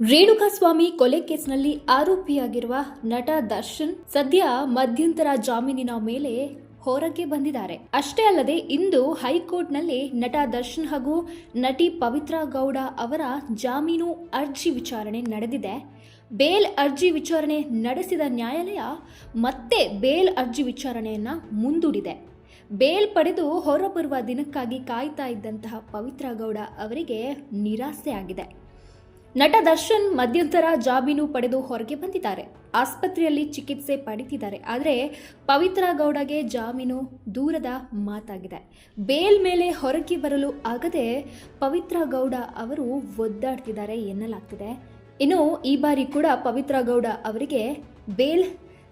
ರೇಣುಕಾಸ್ವಾಮಿ ಕೊಲೆ ಕೇಸ್ನಲ್ಲಿ ಆರೋಪಿಯಾಗಿರುವ ನಟ ದರ್ಶನ್ ಸದ್ಯ ಮಧ್ಯಂತರ ಜಾಮೀನಿನ ಮೇಲೆ ಹೊರಗೆ ಬಂದಿದ್ದಾರೆ. ಅಷ್ಟೇ ಅಲ್ಲದೆ ಇಂದು ಹೈಕೋರ್ಟ್ನಲ್ಲಿ ನಟ ದರ್ಶನ್ ಹಾಗೂ ನಟಿ ಪವಿತ್ರ ಗೌಡ ಅವರ ಜಾಮೀನು ಅರ್ಜಿ ವಿಚಾರಣೆ ನಡೆದಿದೆ. ಬೇಲ್ ಅರ್ಜಿ ವಿಚಾರಣೆ ನಡೆಸಿದ ನ್ಯಾಯಾಲಯ ಮತ್ತೆ ಬೇಲ್ ಅರ್ಜಿ ವಿಚಾರಣೆಯನ್ನು ಮುಂದೂಡಿದೆ. ಬೇಲ್ ಪಡೆದು ಹೊರಬರುವ ದಿನಕ್ಕಾಗಿ ಕಾಯ್ತಾ ಇದ್ದಂತಹ ಪವಿತ್ರ ಗೌಡ ಅವರಿಗೆ ನಿರಾಸೆ ಆಗಿದೆ ನಟ ದರ್ಶನ್ ಮಧ್ಯಂತರ ಜಾಮೀನು ಪಡೆದು ಹೊರಗೆ ಬಂದಿದ್ದಾರೆ. ಆಸ್ಪತ್ರೆಯಲ್ಲಿ ಚಿಕಿತ್ಸೆ ಪಡಿತಿದ್ದಾರೆ ಆದರೆ ಪವಿತ್ರ ಗೌಡಗೆ ಜಾಮೀನು ದೂರದ ಮಾತಾಗಿದೆ. ಬೇಲ್ ಮೇಲೆ ಹೊರಗೆ ಬರಲು ಆಗದೆ ಪವಿತ್ರ ಗೌಡ ಅವರು ಒದ್ದಾಡ್ತಿದ್ದಾರೆ ಎನ್ನಲಾಗ್ತಿದೆ. ಇನ್ನು ಈ ಬಾರಿ ಕೂಡ ಪವಿತ್ರ ಗೌಡ ಅವರಿಗೆ ಬೇಲ್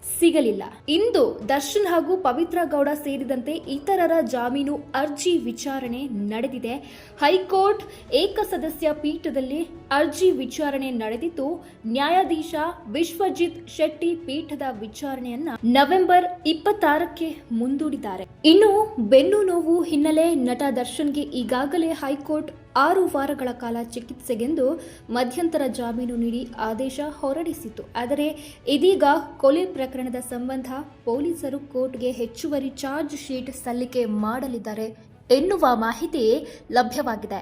ಸಿಗಲಿಲ್ಲ. ಇಂದು ದರ್ಶನ್ ಹಾಗೂ ಪವಿತ್ರ ಗೌಡ ಸೇರಿದಂತೆ ಇತರರ ಜಾಮೀನು ಅರ್ಜಿ ವಿಚಾರಣೆ ನಡೆದಿದೆ. ಹೈಕೋರ್ಟ್ ಏಕಸದಸ್ಯ ಪೀಠದಲ್ಲಿ ಅರ್ಜಿ ವಿಚಾರಣೆ ನಡೆದಿದ್ದು, ನ್ಯಾಯಾಧೀಶ ವಿಶ್ವಜಿತ್ ಶೆಟ್ಟಿ ಪೀಠದ ವಿಚಾರಣೆಯನ್ನ ನವೆಂಬರ್ ಇಪ್ಪತ್ತಾರಕ್ಕೆ ಮುಂದೂಡಿದ್ದಾರೆ. ಇನ್ನು ಬೆನ್ನು ನೋವು ಹಿನ್ನೆಲೆ ನಟ ದರ್ಶನ್ಗೆ ಈಗಾಗಲೇ ಹೈಕೋರ್ಟ್ ಆರು ವಾರಗಳ ಕಾಲ ಚಿಕಿತ್ಸೆಗೆಂದು ಮಧ್ಯಂತರ ಜಾಮೀನು ನೀಡಿ ಆದೇಶ ಹೊರಡಿಸಿತ್ತು. ಆದರೆ ಇದೀಗ ಕೊಲೆ ಪ್ರಕರಣದ ಸಂಬಂಧ ಪೊಲೀಸರು ಕೋರ್ಟ್ಗೆ ಹೆಚ್ಚುವರಿ ಚಾರ್ಜ್ ಶೀಟ್ ಸಲ್ಲಿಕೆ ಮಾಡಲಿದ್ದಾರೆ ಎನ್ನುವ ಮಾಹಿತಿ ಲಭ್ಯವಾಗಿದೆ.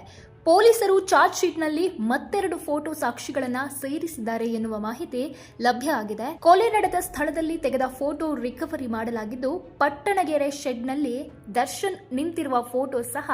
ಪೊಲೀಸರು ಚಾರ್ಜ್ ಶೀಟ್ನಲ್ಲಿ ಮತ್ತೆರಡು ಫೋಟೋ ಸಾಕ್ಷಿಗಳನ್ನ ಸೇರಿಸಿದ್ದಾರೆ ಎನ್ನುವ ಮಾಹಿತಿ ಲಭ್ಯ ಆಗಿದೆ. ಕೊಲೆ ನಡೆದ ಸ್ಥಳದಲ್ಲಿ ತೆಗೆದ ಫೋಟೋ ರಿಕವರಿ ಮಾಡಲಾಗಿದ್ದು, ಪಟ್ಟಣಗೆರೆ ಶೆಡ್ನಲ್ಲಿ ದರ್ಶನ್ ನಿಂತಿರುವ ಫೋಟೋ ಸಹ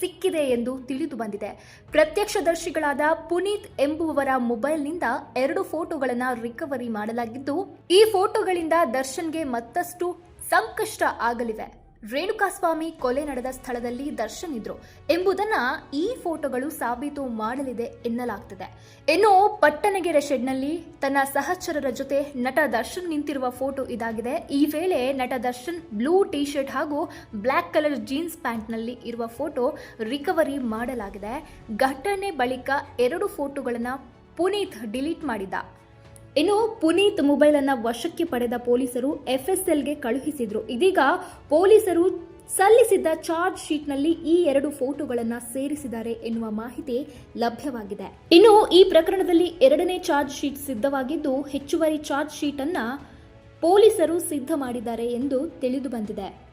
ಸಿಕ್ಕಿದೆ ಎಂದು ತಿಳಿದು ಬಂದಿದೆ. ಪ್ರತ್ಯಕ್ಷದರ್ಶಿಗಳಾದ ಪುನೀತ್ ಎಂಬುವವರ ಮೊಬೈಲ್ನಿಂದ ಎರಡು ಫೋಟೋಗಳನ್ನು ರಿಕವರಿ ಮಾಡಲಾಗಿದ್ದು, ಈ ಫೋಟೋಗಳಿಂದ ದರ್ಶನ್ಗೆ ಮತ್ತಷ್ಟು ಸಂಕಷ್ಟ ಆಗಲಿವೆ ರೇಣುಕಾಸ್ವಾಮಿ ಕೊಲೆ ನಡೆದ ಸ್ಥಳದಲ್ಲಿ ದರ್ಶನ್ ಇದ್ರು ಎಂಬುದನ್ನ ಈ ಫೋಟೋಗಳು ಸಾಬೀತು ಮಾಡಲಿದೆ ಎನ್ನಲಾಗ್ತಿದೆ. ಇನ್ನು ಪಟ್ಟಣಗೆರೆ ಶೆಡ್ನಲ್ಲಿ ತನ್ನ ಸಹಚರರ ಜೊತೆ ನಟ ದರ್ಶನ್ ನಿಂತಿರುವ ಫೋಟೋ ಇದಾಗಿದೆ. ಈ ವೇಳೆ ನಟ ದರ್ಶನ್ ಬ್ಲೂ ಟಿ ಶರ್ಟ್ ಹಾಗೂ ಬ್ಲ್ಯಾಕ್ ಕಲರ್ ಜೀನ್ಸ್ ಪ್ಯಾಂಟ್ನಲ್ಲಿ ಇರುವ ಫೋಟೋ ರಿಕವರಿ ಮಾಡಲಾಗಿದೆ. ಘಟನೆ ಬಳಿಕ ಎರಡು ಫೋಟೋಗಳನ್ನು ಪುನೀತ್ ಡಿಲೀಟ್ ಮಾಡಿದ್ದ. ಇನ್ನು ಪುನೀತ್ ಮೊಬೈಲನ್ನು ವಶಕ್ಕೆ ಪಡೆದ ಪೊಲೀಸರು ಎಫ್ಎಸ್ಎಲ್ಗೆ ಕಳುಹಿಸಿದ್ರು. ಇದೀಗ ಪೊಲೀಸರು ಸಲ್ಲಿಸಿದ್ದ ಚಾರ್ಜ್ ಶೀಟ್ನಲ್ಲಿ ಈ ಎರಡು ಫೋಟೋಗಳನ್ನು ಸೇರಿಸಿದ್ದಾರೆ ಎನ್ನುವ ಮಾಹಿತಿ ಲಭ್ಯವಾಗಿದೆ. ಇನ್ನು ಈ ಪ್ರಕರಣದಲ್ಲಿ ಎರಡನೇ ಚಾರ್ಜ್ ಶೀಟ್ ಸಿದ್ಧವಾಗಿದ್ದು, ಹೆಚ್ಚುವರಿ ಚಾರ್ಜ್ ಶೀಟ್ ಅನ್ನ ಪೊಲೀಸರು ಸಿದ್ಧ ಮಾಡಿದ್ದಾರೆ ಎಂದು ತಿಳಿದು ಬಂದಿದೆ.